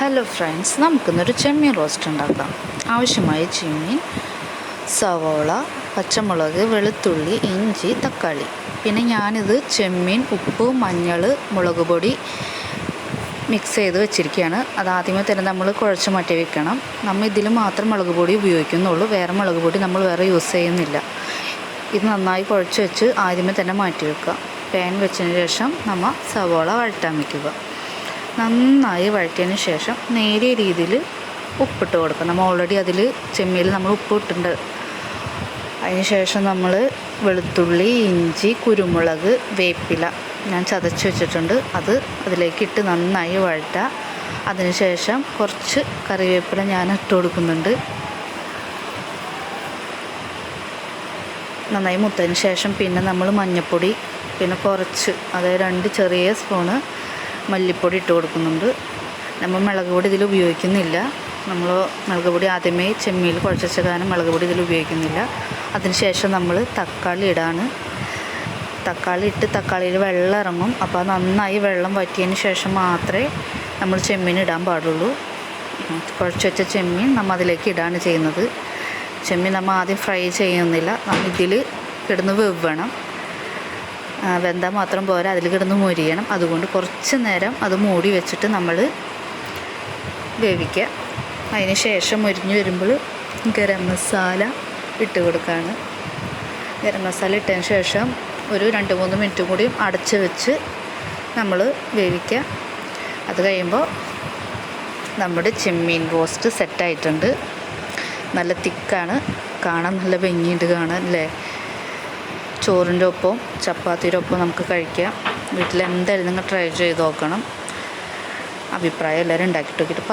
Hello friends നമുക്കിന്നൊരു ചെമ്മീൻ roast ഉണ്ടാക്കാം. ആവശ്യമായ ചെമ്മീൻ സവോള പച്ചമുളക് വെളുത്തുള്ളി ഇഞ്ചി തക്കാളി. പിന്നെ ഞാനിത് ചെമ്മീൻ ഉപ്പ് മഞ്ഞൾ മുളക് പൊടി മിക്സ് ചെയ്ത് വെച്ചിരിക്കുകയാണ്. അത് ആദ്യമേ തന്നെ നമ്മൾ കുഴച്ച് മാറ്റി വെക്കണം. നമ്മൾ ഇതിൽ മാത്രം മുളക് പൊടി ഉപയോഗിക്കുന്നുള്ളൂ. വേറെ മുളക് പൊടി നമ്മൾ വേറെ യൂസ് ചെയ്യുന്നില്ല. ഇത് നന്നായി കുഴച്ച് വെച്ച് ആദ്യമേ തന്നെ മാറ്റി വെക്കുക. പാൻ വെച്ചതിന് ശേഷം നമ്മൾ സവോള വഴറ്റാൻ വയ്ക്കുക നന്നായി വഴറ്റിയതിന് ശേഷം നേരിയ രീതിയിൽ ഉപ്പിട്ട് കൊടുക്കണം. നമ്മൾ ഓൾറെഡി അതിൽ ചെമ്മീൽ നമ്മൾ ഉപ്പ് ഇട്ടിട്ടുണ്ട്. അതിന് ശേഷം നമ്മൾ വെളുത്തുള്ളി ഇഞ്ചി കുരുമുളക് വേപ്പില ഞാൻ ചതച്ച് വെച്ചിട്ടുണ്ട്. അത് അതിലേക്കിട്ട് നന്നായി വഴറ്റുക. അതിനുശേഷം കുറച്ച് കറിവേപ്പില ഞാൻ ഇട്ട് കൊടുക്കുന്നുണ്ട്. നന്നായി മുത്തതിന് ശേഷം പിന്നെ നമ്മൾ മഞ്ഞൾപ്പൊടി പിന്നെ കുറച്ച് അതായത് രണ്ട് ചെറിയ സ്പൂണ് മല്ലിപ്പൊടി ഇട്ട് കൊടുക്കുന്നുണ്ട്. നമ്മൾ മുളക് പൊടി ഇതിൽ ഉപയോഗിക്കുന്നില്ല. നമ്മൾ മുളക് പൊടി ആദ്യമേ ചെമ്മീൽ കുഴച്ച് കാരണം മുളക് പൊടി ഇതിൽ ഉപയോഗിക്കുന്നില്ല. അതിനുശേഷം നമ്മൾ തക്കാളി ഇടാണ്. തക്കാളി ഇട്ട് തക്കാളിയിൽ വെള്ളം ഇറങ്ങും. അപ്പോൾ നന്നായി വെള്ളം വറ്റിയതിന് ശേഷം മാത്രമേ നമ്മൾ ചെമ്മീൻ ഇടാൻ പാടുള്ളൂ. കുഴച്ച് വെച്ച ചെമ്മീൻ നമ്മൾ അതിലേക്ക് ഇടാണ് ചെയ്യുന്നത്. ചെമ്മീൻ നമ്മൾ ആദ്യം ഫ്രൈ ചെയ്യുന്നില്ല. ഇതിൽ കിടന്ന് വെവ്വണം. വെന്താൽ മാത്രം പോരാ അതിൽ കിടന്ന് മൊരിയണം. അതുകൊണ്ട് കുറച്ച് നേരം അത് മൂടി വെച്ചിട്ട് നമ്മൾ വേവിക്കുക. അതിന് ശേഷം മൊരിഞ്ഞ് വരുമ്പോൾ ഗരം മസാല ഇട്ട് കൊടുക്കുകയാണ്. ഗരം മസാല ഇട്ടതിന് ശേഷം ഒരു രണ്ട് മൂന്ന് മിനിറ്റും കൂടി അടച്ച് വെച്ച് നമ്മൾ വേവിക്കുക. അത് കഴിയുമ്പോൾ നമ്മുടെ ചെമ്മീൻ റോസ്റ്റ് സെറ്റായിട്ടുണ്ട്. നല്ല തിക്കാണ്. കാണാൻ നല്ല ഭംഗിയുണ്ട് കാണാൻ അല്ലേ? ചോറിന്റെ ഒപ്പം ചപ്പാത്തിയുടെ ഒപ്പം നമുക്ക് കഴിക്കാം. വീട്ടിൽ എന്തായാലും നിങ്ങൾ ട്രൈ ചെയ്ത് നോക്കണം. അഭിപ്രായം എല്ലാവരും ഉണ്ടാക്കിയിട്ട് നോക്കിയിട്ട്